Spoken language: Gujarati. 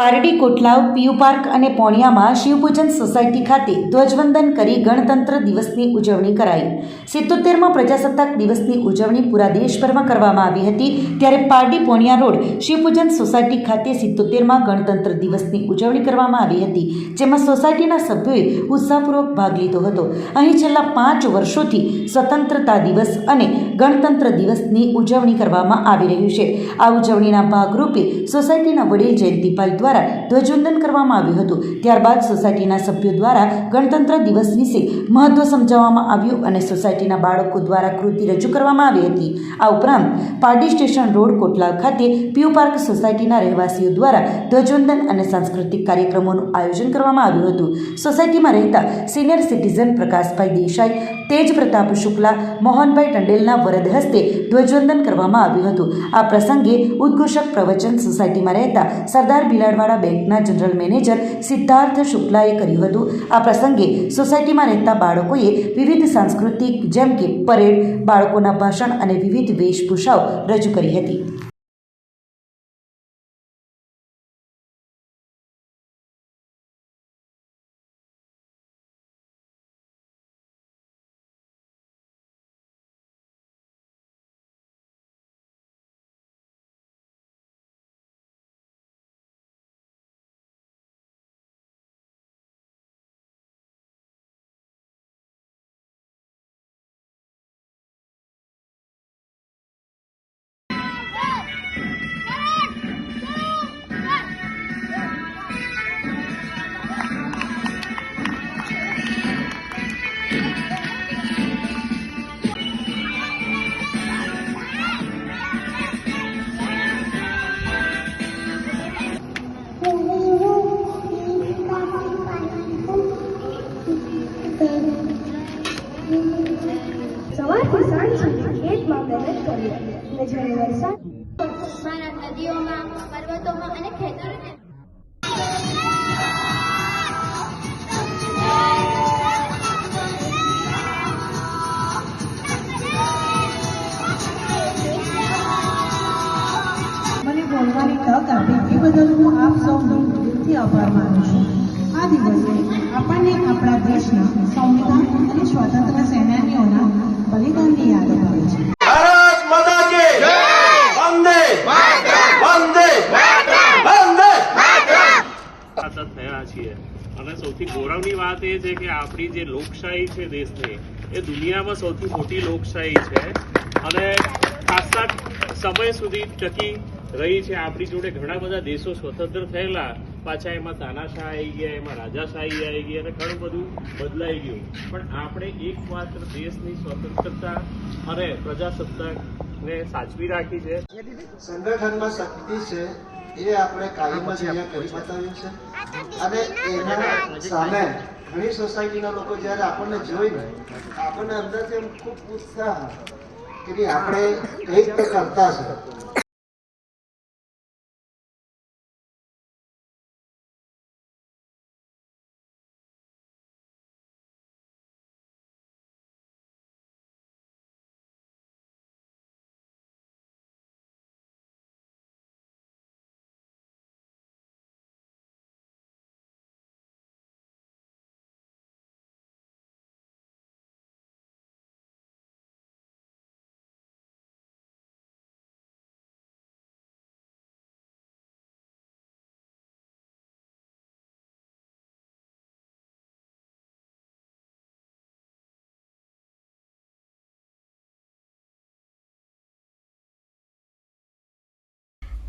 પારડી કોટલાવ, પીયુ પાર્ક અને પોણિયામાં શિવપૂજન સોસાયટી ખાતે ધ્વજવંદન કરી ગણતંત્ર દિવસની ઉજવણી કરાઈ. સિત્તોતેરમાં પ્રજાસત્તાક દિવસની ઉજવણી પૂરા દેશભરમાં કરવામાં આવી હતી. ત્યારે પારડી પોણિયા રોડ શિવપૂજન સોસાયટી ખાતે સિત્તોતેરમાં ગણતંત્ર દિવસની ઉજવણી કરવામાં આવી હતી, જેમાં સોસાયટીના સભ્યોએ ઉત્સાહપૂર્વક ભાગ લીધો હતો. અહીં છેલ્લા પાંચ વર્ષોથી સ્વતંત્રતા દિવસ અને ગણતંત્ર દિવસની ઉજવણી કરવામાં આવી રહ્યું છે. આ ઉજવણીના ભાગરૂપે સોસાયટીના વડીલ જયંતિભાઈ દ્વારા ધ્વજવંદન કરવામાં આવ્યું હતું. ત્યારબાદ સોસાયટીના સભ્યો દ્વારા ગણતંત્ર દિવસ વિશે મહત્વ સમજાવવામાં આવ્યું અને સોસાયટીના બાળકો દ્વારા કૃતિ રજૂ કરવામાં આવી હતી. આ ઉપરાંત પાર્ટી સ્ટેશન રોડ કોટલા ખાતે પીયુ પાર્ક સોસાયટીના રહેવાસીઓ દ્વારા ધ્વજવંદન અને સાંસ્કૃતિક કાર્યક્રમોનું આયોજન કરવામાં આવ્યું હતું. સોસાયટીમાં રહેતા સિનિયર સિટીઝન પ્રકાશભાઈ દેસાઈ, તેજ પ્રતાપ શુક્લા, મોહનભાઈ ટંડેલના વરદ હસ્તે ધ્વજવંદન કરવામાં આવ્યું હતું. આ પ્રસંગે ઉદ્ઘોષક પ્રવચન સોસાયટીમાં રહેતા સરદાર બિલાડવાડા બેંકના જનરલ મેનેજર સિદ્ધાર્થ શુક્લાએ કર્યું હતું. આ પ્રસંગે સોસાયટીમાં રહેતા બાળકોએ વિવિધ સાંસ્કૃતિક જેમ કે પરેડ, બાળકોના ભાષણ અને વિવિધ વેશભૂષાઓ રજૂ કરી હતી. સાંજ સુધી ખેતમાં મહેનત કરી અને જ્યારે વરસાદ મારા બોલવાની તક આપી એ બદલ હું આપ સૌનો દિલથી આભાર માનું છું. આ દિવસે આપણને આપણા દેશના સંવિધાન અને સ્વાતંત્ર્ય અને સૌથી ગૌરવની વાત એ છે કે આપણી જે લોકશાહી છે દેશની એ દુનિયામાં સૌથી મોટી લોકશાહી છે અને ખાસા સમય સુધી ટકી રહી છે આપણી જોડે ઘણા બધા દેશો સ્વતંત્ર થયેલા પાછા એમાં તાનાશાહ આવી ગયા, એમાં રાજાશાહી આવી ગયા અને ઘણું બધું બદલાઈ ગયું. પણ આપણે એકમાત્ર દેશની સ્વતંત્રતા અને પ્રજાસત્તાકને સાચવી રાખી છે. સંગઠનમાં શક્તિ છે એ આપણે કાયમ જ અહીંયા કરી બતાવ્યું છે અને એના સામે ઘણી સોસાયટીના લોકો જ્યારે આપણને જોઈને આપણને અંદરથી ખૂબ ઉત્સાહ કે આપણે કંઈક કરતા છે.